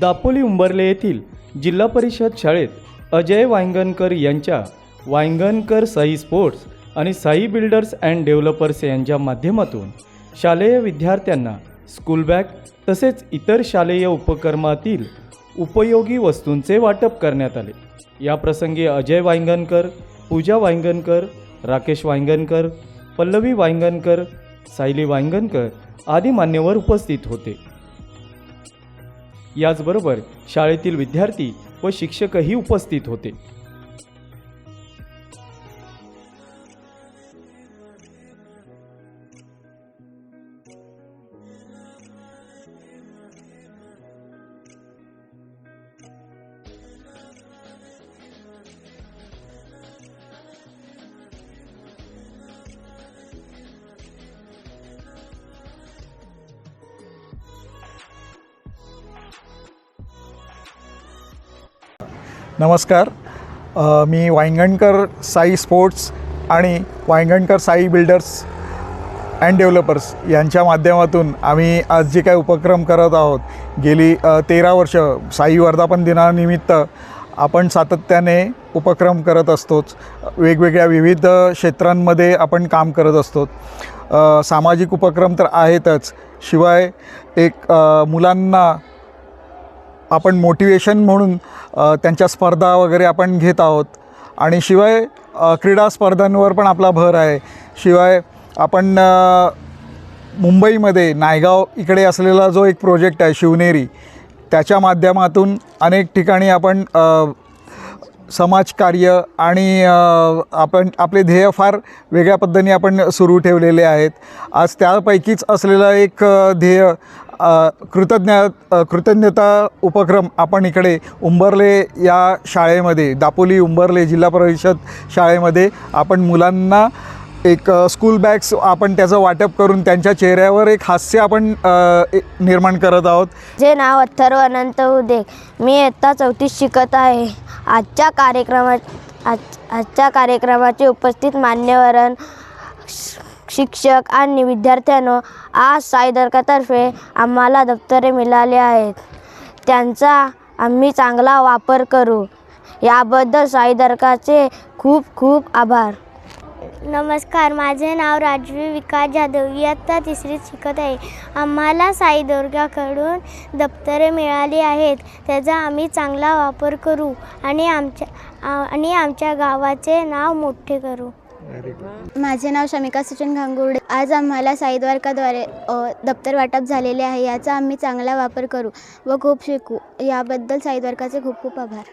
दापोली उंबरले येथील जिल्हा परिषद शाळेत अजय वांगणकर यांच्या वांगणकर साई स्पोर्ट्स आणि साई बिल्डर्स अँड डेव्हलपर्स यांच्या माध्यमातून शालेय विद्यार्थ्यांना स्कूल बॅग तसेच इतर शालेय उपक्रमातील उपयोगी वस्तूंचे वाटप करण्यात आले. या प्रसंगी अजय वांगणकर पूजा वांगणकर राकेश वांगणकर पल्लवी वांगणकर सायली वांगणकर आदी मान्यवर उपस्थित होते. याचबरोबर शाळेतील विद्यार्थी व शिक्षकही उपस्थित होते. नमस्कार. मी वायंगणकर साई स्पोर्ट्स आणि Wayangankar Sai builders and developers यांच्या माध्यमातून आम्ही आज जे काही उपक्रम करत आहोत गेली तेरा वर्ष साई वर्धापन दिनानिमित्त आपण सातत्याने उपक्रम करत असतोच. वेगवेगळ्या विविध क्षेत्रांमध्ये आपण काम करत असतो सामाजिक उपक्रम तर आहेतच. शिवाय एक मुलांना आपण मोटिवेशन म्हणून त्यांच्या स्पर्धा वगैरे आपण घेत आहोत. आणि शिवाय क्रीडा स्पर्धांवर पण आपला भर आहे. शिवाय आपण मुंबईमध्ये नायगाव इकडे असलेला जो एक प्रोजेक्ट आहे शिवनेरी त्याच्या माध्यमातून अनेक ठिकाणी आपण समाजकार्य आणि आपण आपले ध्येय फार वेगळ्या पद्धतीने आपण सुरू ठेवलेले आहेत. आज त्यापैकीच असलेलं एक ध्येय कृतज्ञ कृतज्ञता उपक्रम आपण इकडे उंबरले या शाळेमध्ये दापोली उंबरले जिल्हा परिषद शाळेमध्ये आपण मुलांना एक स्कूल बॅग्स आपण त्याचं वाटप करून त्यांच्या चेहऱ्यावर एक हास्य आपण निर्माण करत आहोत. जे नाव अथर्व अनंत उदे मी इयत्ता चौथीत शिकत आहे. आजच्या कार्यक्रमा आज आजच्या कार्यक्रमाचे उपस्थित मान्यवरण श- शिक्षक आणि विद्यार्थ्यांनो आज साई दर्गातर्फे आम्हाला दप्तरे मिळाले आहेत. त्यांचा आम्ही चांगला वापर करू. याबद्दल साई दर्गाचे खूप खूप आभार. नमस्कार माझे नाव राजवी विकास जाधव. इयत्ता तिसरीत शिकत आहे. आम्हाला साई दुर्गाकडून दप्तरे मिळाली आहेत. त्याचा आम्ही चांगला वापर करू आणि आमच्या आणि आमच्या गावाचे नाव मोठे करू. माझे नाव शमिका सचिन घांगुर्डे. आज आम्हाला साईद्वारकाद्वारे दप्तर वाटप झालेले आहे याचा आम्ही चांगला वापर करू व खूप शिकू. याबद्दल साईद्वारकाचे खूप खूप आभार.